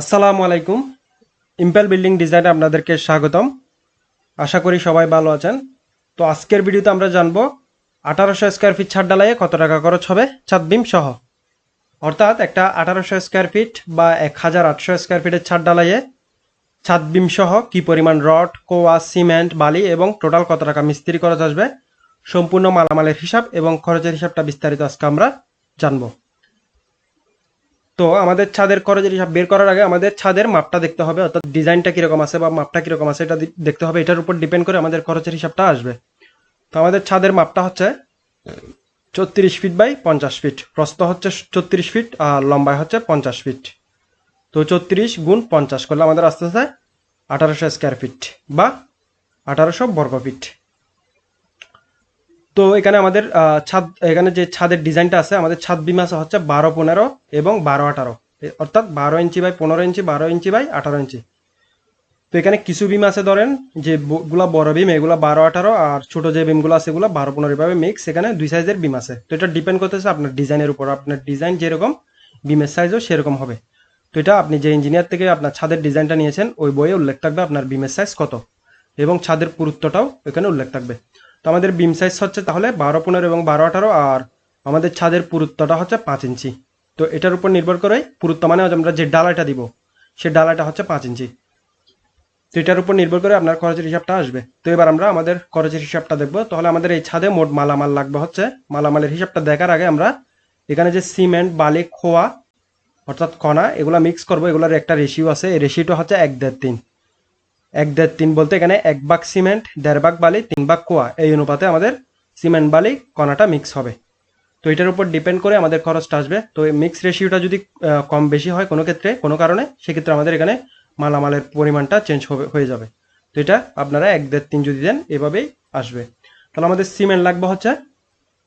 আসসালামু আলাইকুম। Impel building ডিজাইনে আপনাদেরকে স্বাগতম। আশা করি সবাই ভালো আছেন। তো আজকের ভিডিওতে আমরা জানব, আঠারোশো স্কোয়ার ফিট ছাদ ডালাইয়ে কত টাকা খরচ হবে ছাদ বিম সহ। অর্থাৎ একটা আঠারোশো স্কোয়ার ফিট বা এক হাজার আটশো স্কোয়ার ফিটের ছাদ ডালাইয়ে ছাদ বিম সহ কি পরিমাণ রড, কোয়া, সিমেন্ট, বালি এবং টোটাল কত টাকা মিস্ত্রি খরচ আসবে, সম্পূর্ণ মালামালের হিসাব এবং খরচের হিসাবটা বিস্তারিত আজকে আমরা জানব। তো আমাদের ছাদের খরচের হিসাব বের করার আগে আমাদের ছাদের মাপটা দেখতে হবে, অর্থাৎ ডিজাইনটা কীরকম আছে বা মাপটা কীরকম আছে এটা দেখতে হবে। এটার উপর ডিপেন্ড করে আমাদের খরচের হিসাবটা আসবে। তো আমাদের ছাদের মাপটা হচ্ছে চত্রিশ ফিট বাই পঞ্চাশ ফিট। প্রস্থ হচ্ছে চত্রিশ ফিট আর লম্বায় হচ্ছে পঞ্চাশ ফিট। তো চত্রিশ গুণ পঞ্চাশ করলে আমাদের আসতে আসতে আঠারোশো স্কোয়ার ফিট বা আঠারোশো বর্গ ফিট তো এখানে আমাদের ছাদ, এখানে যে ছাদের ডিজাইনটা আছে, আমাদের ছাদ বিম আছে হচ্ছে বারো, পনেরো এবং বারো, আঠারো। অর্থাৎ বারো ইঞ্চি বাই পনেরো ইঞ্চি, বারো ইঞ্চি বাই আঠারো ইঞ্চি। তো এখানে কিছু বিম আছে ধরেন, যে ব- গুলা বড় বিম, এগুলা বারো, আঠারো আর ছোট যে বিমগুলো আছে এগুলো বারো, পনেরো এভাবে মিক্স এখানে দুই সাইজের বিম আছে। তো এটা ডিপেন্ড করতেছে আপনার ডিজাইনের উপর। আপনার ডিজাইন যেরকম, বিমের সাইজও সেরকম হবে। তো এটা আপনি যে ইঞ্জিনিয়ার থেকে আপনার ছাদের ডিজাইনটা নিয়েছেন, ওই বইয়ে উল্লেখ থাকবে আপনার বিমের সাইজ কত এবং ছাদের পুরুত্বটাও এখানে উল্লেখ থাকবে। তো আমাদের বিম সাইজ হচ্ছে তাহলে বারো, পনেরো এবং বারো, আঠারো, আর আমাদের ছাদের পুরুত্বটা হচ্ছে পাঁচ ইঞ্চি। তো এটার উপর নির্ভর করে পুরুত্ব মানে আমরা যে ডালাটা দিব, সে ডালাটা হচ্ছে পাঁচ ইঞ্চি। তো এটার উপর নির্ভর করে আপনার খরচের হিসাবটা আসবে। তো এবার আমরা আমাদের খরচের হিসাবটা দেখব। তাহলে আমাদের এই ছাদে মোট মালামাল লাগবে হচ্ছে, মালামালের হিসাবটা দেখার আগে আমরা এখানে যে সিমেন্ট, বালি, খোয়া, অর্থাৎ কণা, এগুলা মিক্স করব। এগুলোর একটা রেশিও আছে, এই রেশিওটা হচ্ছে এক দেড় তিন। এক দেড় তিন বলতে এখানে এক ভাগ সিমেন্ট, দেড় ভাগ বালি, তিন ভাগ কোয়া। এই অনুপাতে আমাদের সিমেন্ট বালি কণাটা মিক্স হবে। তো এটার উপর ডিপেন্ড করে আমাদের খরচটা আসবে। তো এই মিক্স রেশিওটা যদি কম বেশি হয় কোনো ক্ষেত্রে, কোনো কারণে, সেক্ষেত্রে আমাদের এখানে মালামালের পরিমাণটা চেঞ্জ হবে, হয়ে যাবে। তো এটা আপনারা এক দেড় তিন যদি দেন, এভাবেই আসবে। তাহলে আমাদের সিমেন্ট লাগবে হচ্ছে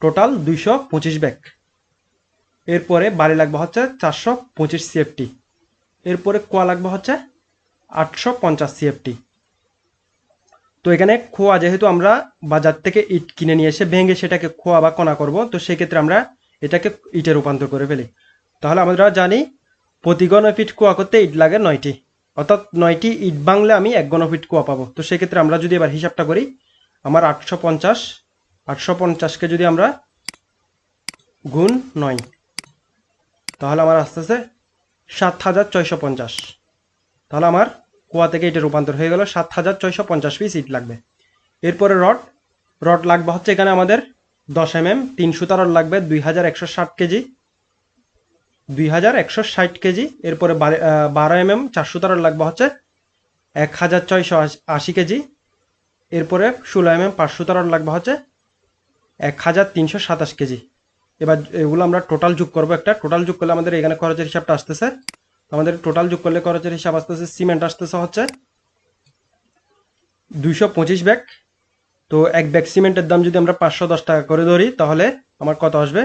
টোটাল দুইশো পঁচিশ ব্যাগ। এরপরে বালি লাগবে হচ্ছে চারশো পঁচিশ সিএফটি এরপরে কোয়া লাগবে হচ্ছে আটশো পঞ্চাশ সিএফটি তো এখানে খোয়া, যেহেতু আমরা বাজার থেকে ইট কিনে নিয়ে এসে ভেঙে সেটাকে খোয়া বা কণা করব, তো সেক্ষেত্রে আমরা এটাকে ইটে রূপান্তর করে ফেলি। তাহলে আমরা জানি প্রতি ঘন ফিট কুয়া করতে ইট লাগে নয়টি। অর্থাৎ নয়টি ইট বাংলে আমি এক ঘন ফিট কুয়া পাবো। তো সেক্ষেত্রে আমরা যদি এবার হিসাবটা করি, আমার আটশো পঞ্চাশ, আটশো পঞ্চাশকে যদি আমরা গুণ নয়, তাহলে আমার আস্তে আস্তে সাত হাজার ছয়শো পঞ্চাশ। তাহলে আমার কুয়া থেকে এটা রূপান্তর হয়ে গেল সাত হাজার ছয়শো পঞ্চাশ পিস ইট লাগবে। এরপরে রড রড লাগবে হচ্ছে এখানে আমাদের দশ এম এম তিন রড লাগবে দুই হাজার একশো ষাট কেজি, দুই হাজার একশো ষাট কেজি, এরপরে বারে- এম এম চার সুতা রড লাগবে হচ্ছে এক হাজার ছয়শো আশি- কেজি, এরপরে ষোলো এম এম পাঁচ সুতা রড লাগবে হচ্ছে এক হাজার তিনশো সাতাশ কেজি। এবার এগুলো আমরা টোটাল যোগ করব একটা। টোটাল যোগ করলে আমাদের এখানে খরচের হিসাবটা আসতেছে আমাদের টোটাল যোগ করলে খরচের হিসাব আসতেছে সিমেন্ট আসতেছে হচ্ছে দুইশো পঁচিশ ব্যাগ। তো এক ব্যাগ সিমেন্টের দাম যদি আমরা পাঁচশো দশ টাকা করে ধরি, তাহলে আমার কত আসবে?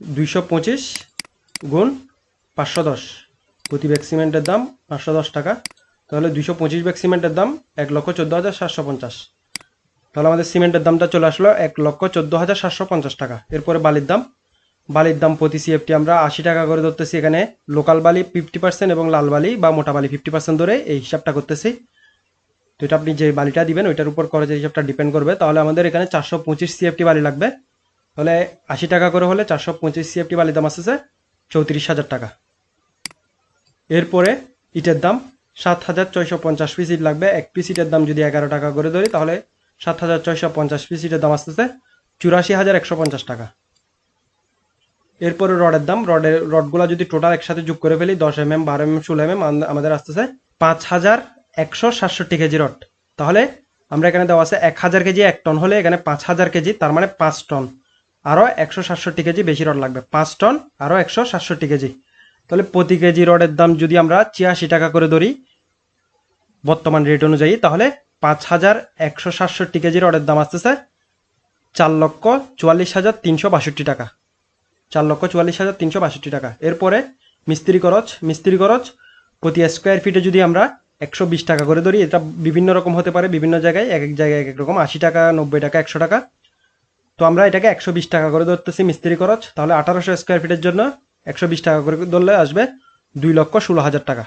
দুইশো পঁচিশ গুণ পাঁচশো দশ। প্রতি ব্যাগ সিমেন্টের দাম পাঁচশো দশ টাকা। তাহলে দুইশো পঁচিশ ব্যাগ সিমেন্টের দাম এক লক্ষ চোদ্দ হাজার সাতশো পঞ্চাশ। তাহলে আমাদের সিমেন্টের দামটা চলে আসলো এক লক্ষ চোদ্দ হাজার সাতশো পঞ্চাশ টাকা। এরপরে বালির দাম বালির দাম প্রতি সিএফটি আমরা আশি টাকা করে ধরতেছি এখানে। লোকাল বালি ফিফটি পার্সেন্ট এবং লাল বালি বা মোটা বালি ফিফটি পার্সেন্ট ধরে এই হিসাবটা করতেছি। তো এটা আপনি যে বালিটা দিবেন, ওইটার উপর খরচের হিসাবটা ডিপেন্ড করবে। তাহলে আমাদের এখানে চারশো পঁচিশ সিএফটি বালি লাগবে। তাহলে আশি টাকা করে হলে চারশো পঁচিশ সিএফটি বালির দাম আসতেছে চৌত্রিশ হাজার টাকা। এরপরে ইটের দাম সাত হাজার ছয়শো পঞ্চাশ পিস ইট লাগবে। এক পিস ইটের দাম যদি এগারো টাকা করে ধরি, তাহলে সাত হাজার ছয়শো পঞ্চাশ পিস ইটের দাম আসতেছে চুরাশি হাজার একশো পঞ্চাশ টাকা। এরপরে রডের দাম রডের রডগুলো যদি টোটাল একসাথে যোগ করে ফেলি, দশ এম এম বারো এম এম ষোলো এম এম আমাদের আসতেছে পাঁচ হাজার একশো সাতষট্টি কেজি রড। তাহলে আমরা এখানে দেওয়া আছে এক হাজার কেজি এক টন হলে এখানে পাঁচ হাজার কেজি, তার মানে পাঁচ টন আরও একশো সাতষট্টি কেজি বেশি রড লাগবে, পাঁচ টন আরও একশো সাতষট্টি কেজি। তাহলে প্রতি কেজি রডের দাম যদি আমরা ছিয়াশি টাকা করে ধরি, বর্তমান রেট অনুযায়ী, তাহলে পাঁচ হাজার একশো সাতষট্টি কেজি রডের দাম আসতেছে চার লক্ষ চুয়াল্লিশ হাজার তিনশো বাষট্টি টাকা। চার লক্ষ চুয়াল্লিশ হাজার তিনশো বাষট্টি টাকা। এরপরে মিস্ত্রি খরচ মিস্ত্রি খরচ, প্রতি স্কোয়ার ফিটে যদি আমরা একশো বিশ টাকা করে ধরি, এটা বিভিন্ন রকম হতে পারে, বিভিন্ন জায়গায়, এক এক জায়গায় এক এক রকম, আশি টাকা, নব্বই টাকা, একশো টাকা। তো আমরা এটাকে একশো বিশ টাকা করে ধরতেছি মিস্ত্রি খরচ, তাহলে আঠারোশো স্কোয়ার ফিটের জন্য একশো বিশ টাকা করে ধরলে আসবে দুই লক্ষ ষোলো হাজার টাকা।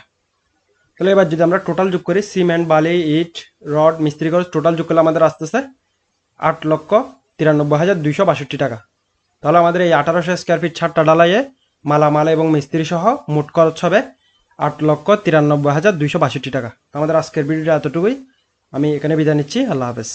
তাহলে এবার যদি আমরা টোটাল যোগ করি সিমেন্ট বালি, ইট, রড, মিস্ত্রি খরচ টোটাল যোগ করলে আমাদের আসতেছে আট লক্ষ তিরানব্বই হাজার দুইশো বাষট্টি টাকা। তাহলে আমাদের এই আঠারোশো স্কোয়ার ফিট ছাড়টা ডালাইয়ে মালামাল এবং মিস্ত্রি সহ মোট খরচ হবে আট লক্ষ তিরানব্বই হাজার দুইশো বাষট্টি টাকা। আমাদের আজকের ভিডিওটা এতটুকুই। আমি এখানে বিদায় নিচ্ছি। আল্লাহ হাফেজ।